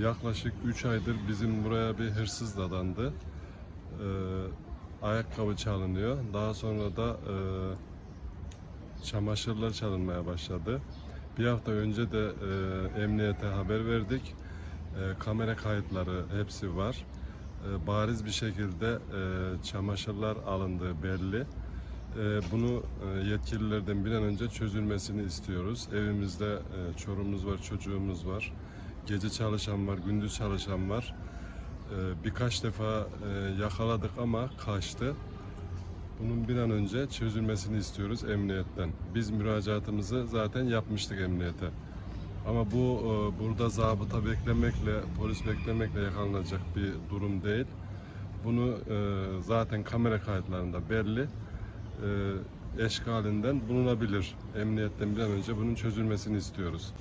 yaklaşık 3 aydır bizim buraya bir hırsız dadandı. Ee, ayakkabı çalınıyor. Daha sonra da e, çamaşırlar çalınmaya başladı. Bir hafta önce de e, emniyete haber verdik. E, kamera kayıtları hepsi var. E, bariz bir şekilde e, çamaşırlar alındığı belli. E, bunu e, yetkililerden bir an önce çözülmesini istiyoruz. Evimizde e, çorumuz var, çocuğumuz var. Gece çalışan var, gündüz çalışan var. E, birkaç defa e, yakaladık ama kaçtı. Bunun bir an önce çözülmesini istiyoruz emniyetten. Biz müracaatımızı zaten yapmıştık emniyete. Ama bu e, burada zabıta beklemekle, polis beklemekle yakalanacak bir durum değil. Bunu e, zaten kamera kayıtlarında belli. Eşkalinden bulunabilir. Emniyetten bir an önce bunun çözülmesini istiyoruz.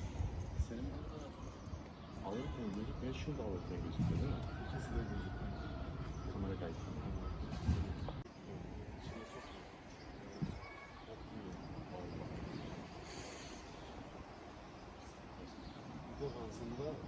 Senin Avrupa gözükmüyor, şurada Avrupa gözüküyor değil mi? İkisi de gözükmüyor. Kamera. Defansında